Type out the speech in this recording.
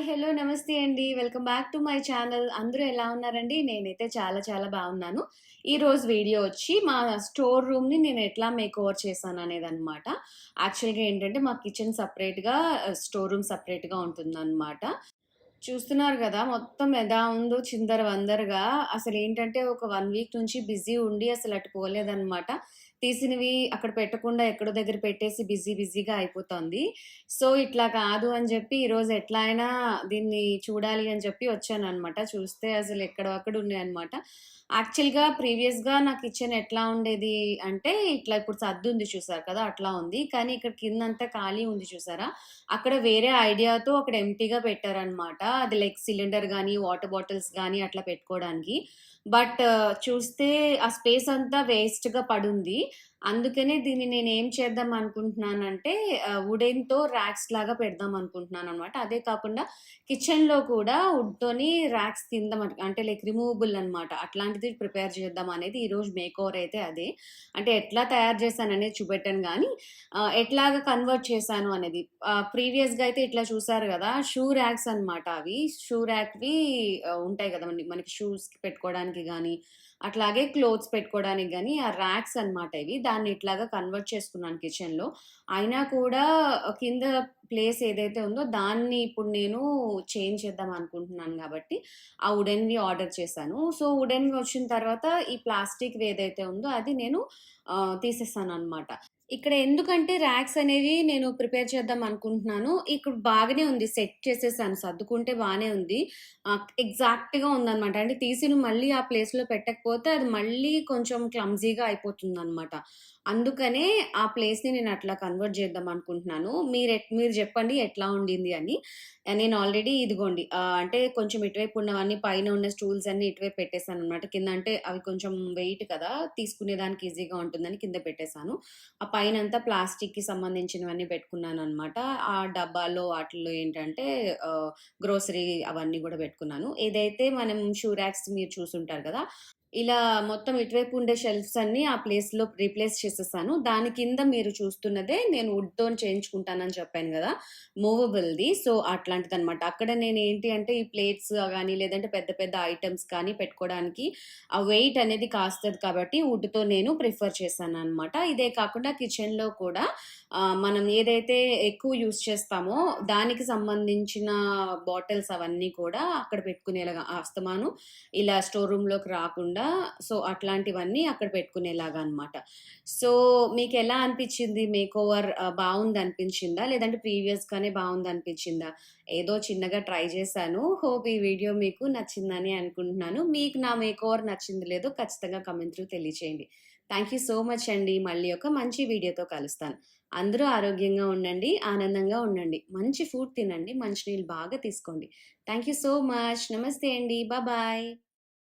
Hi hello నమస్తే అండి. Welcome back to my channel. అందరూ ఎలా ఉన్నారండి? నేనైతే చాలా చాలా బాగున్నాను. ఈరోజు వీడియో వచ్చి మా స్టోర్ రూమ్ని నేను ఎట్లా మేక్ ఓవర్ చేశాను అనేది అనమాట యాక్చువల్గా ఏంటంటే మా కిచెన్ సపరేట్గా స్టోర్ రూమ్ సపరేట్గా ఉంటుందన్నమాట. చూస్తున్నారు కదా మొత్తం ఎలా ఉందో చిందర వందరగా. అసలు ఏంటంటే ఒక వన్ వీక్ నుంచి బిజీ ఉండి అసలు అటు పోలేదన్నమాట. తీసినవి అక్కడ పెట్టకుండా ఎక్కడో దగ్గర పెట్టేసి బిజీ బిజీగా అయిపోతుంది. సో ఇట్లా కాదు అని చెప్పి ఈరోజు ఎట్లా అయినా దీన్ని చూడాలి అని చెప్పి వచ్చాను అనమాట చూస్తే అసలు ఎక్కడ అక్కడ ఉన్నాయి అనమాట యాక్చువల్గా ప్రీవియస్గా నా కిచెన్ ఎట్లా ఉండేది అంటే ఇట్లా ఇప్పుడు సర్దు ఉంది చూసారు కదా అట్లా ఉంది. కానీ ఇక్కడ కింద అంతా ఖాళీ ఉంది చూసారా? అక్కడ వేరే ఐడియాతో అక్కడ ఎంటీగా పెట్టారనమాట అది లైక్ సిలిండర్ కానీ వాటర్ బాటిల్స్ కానీ అట్లా పెట్టుకోవడానికి. బట్ చూస్తే ఆ స్పేస్ అంతా వేస్ట్‌గా పడుంది. అందుకనే దీన్ని నేను ఏం చేద్దాం అనుకుంటున్నానంటే వుడెన్‌తో ర్యాక్స్ లాగా పెడదాం అనుకుంటున్నాను అనమాట అదే కాకుండా కిచెన్‌లో కూడా వుడ్‌తోని ర్యాక్స్ కింద అంటే లైక్ రిమూవబుల్ అనమాట. అట్లాంటిది ప్రిపేర్ చేద్దాం అనేది ఈరోజు మేకోవర్ అయితే అదే. అంటే ఎట్లా తయారు చేశాను అనేది చూపెట్టాను కానీ ఎట్లాగా కన్వర్ట్ చేశాను అనేది. ప్రీవియస్‌గా అయితే ఇట్లా చూసారు కదా షూ ర్యాక్స్ అనమాట అవి. షూ ర్యాక్‌వి ఉంటాయి కదా మనకి షూస్ షూస్‌కి పెట్టుకోవడానికి కానీ అట్లాగే క్లోత్స్ పెట్టుకోవడానికి కానీ ఆ ర్యాక్స్ అనమాట ఇవి. దాన్ని ఇట్లాగా కన్వర్ట్ చేసుకున్నాను కిచెన్‌లో. అయినా కూడా కింద ప్లేస్ ఏదైతే ఉందో దాన్ని ఇప్పుడు నేను చేంజ్ చేద్దాం అనుకుంటున్నాను కాబట్టి ఆ వుడెన్‌వి ఆర్డర్ చేశాను. సో, వుడెన్‌వి వచ్చిన తర్వాత ఈ ప్లాస్టిక్‌వి ఏదైతే ఉందో అది నేను తీసేస్తాను అనమాట ఇక్కడ ఎందుకంటే ర్యాక్స్ అనేవి నేను ప్రిపేర్ చేద్దాం అనుకుంటున్నాను. ఇక్కడ బాగానే ఉంది. సెట్ చేసేసాను. సర్దుకుంటే బాగానే ఉంది. ఎగ్జాక్ట్‌గా ఉందన్నమాట అంటే తీసిన మళ్ళీ ఆ ప్లేస్‌లో పెట్టకపోతే అది మళ్ళీ కొంచెం క్లమ్జీగా అయిపోతుంది అనమాట అందుకనే ఆ ప్లేస్‌ని నేను అట్లా కన్వర్ట్ చేద్దాం అనుకుంటున్నాను. మీరు మీరు చెప్పండి ఎట్లా ఉండింది అని. నేను ఆల్రెడీ ఇదిగోండి అంటే కొంచెం ఇటువైపు ఉన్నవన్నీ పైన ఉన్న స్టూల్స్ అన్నీ ఇటువైపు పెట్టేసాననమాట. కింద అంటే అవి కొంచెం వెయిట్ కదా! తీసుకునేదానికి ఈజీగా ఉంటుందని కింద పెట్టేసాను. ఆ పైన అంతా ప్లాస్టిక్‌కి సంబంధించినవన్నీ పెట్టుకున్నాను అనమాట ఆ డబ్బాలో వాటిల్లో ఏంటంటే గ్రోసరీ అవన్నీ కూడా పెట్టుకున్నాను. ఏదైతే మనం షూ ర్యాక్స్ మీరు చూసుంటారు కదా ఇలా మొత్తం ఇటువైపు ఉండే షెల్ఫ్స్ అన్నీ ఆ ప్లేస్‌లో రీప్లేస్ చేసేసాను. దాని కింద మీరు చూస్తున్నదే నేను వుడ్తో చేయించుకుంటానని చెప్పాను కదా మూవబుల్‌ది. సో, అట్లాంటిదనమాట. అక్కడ నేను ఏంటి అంటే ఈ ప్లేట్స్ కానీ లేదంటే పెద్ద పెద్ద ఐటెమ్స్ కానీ పెట్టుకోవడానికి ఆ వెయిట్ అనేది కాస్తుంది కాబట్టి వుడ్‌తో నేను ప్రిఫర్ చేశాను అనమాట ఇదే కాకుండా కిచెన్‌లో కూడా మనం ఏదైతే ఎక్కువ యూస్ చేస్తామో దానికి సంబంధించిన బాటిల్స్ అవన్నీ కూడా అక్కడ పెట్టుకునేలాగా అస్తమాను ఇలా స్టోర్ రూమ్‌లోకి రాకుండా సో, అట్లాంటివన్నీ అక్కడ పెట్టుకునేలాగా అనమాట. సో, మీకు ఎలా అనిపించింది మేక్ ఓవర్ బాగుంది అనిపించిందా లేదంటే ప్రీవియస్‌గానే బావుందనిపించిందా? ఏదో చిన్నగా ట్రై చేశాను. హోప్ ఈ వీడియో మీకు నచ్చిందని అనుకుంటున్నాను. మీకు నా మేక్ ఓవర్ నచ్చింది లేదో ఖచ్చితంగా కమెంట్ త్రూ తెలియచేయండి. థ్యాంక్ యూ సో మచ్ అండి. మళ్ళీ ఒక మంచి వీడియోతో కలుస్తాను. అందరూ ఆరోగ్యంగా ఉండండి. ఆనందంగా ఉండండి. మంచి ఫుడ్ తినండి. మంచి నీళ్ళు బాగా తీసుకోండి. Thank you so much. నమస్తే అండి. బాబాయ్.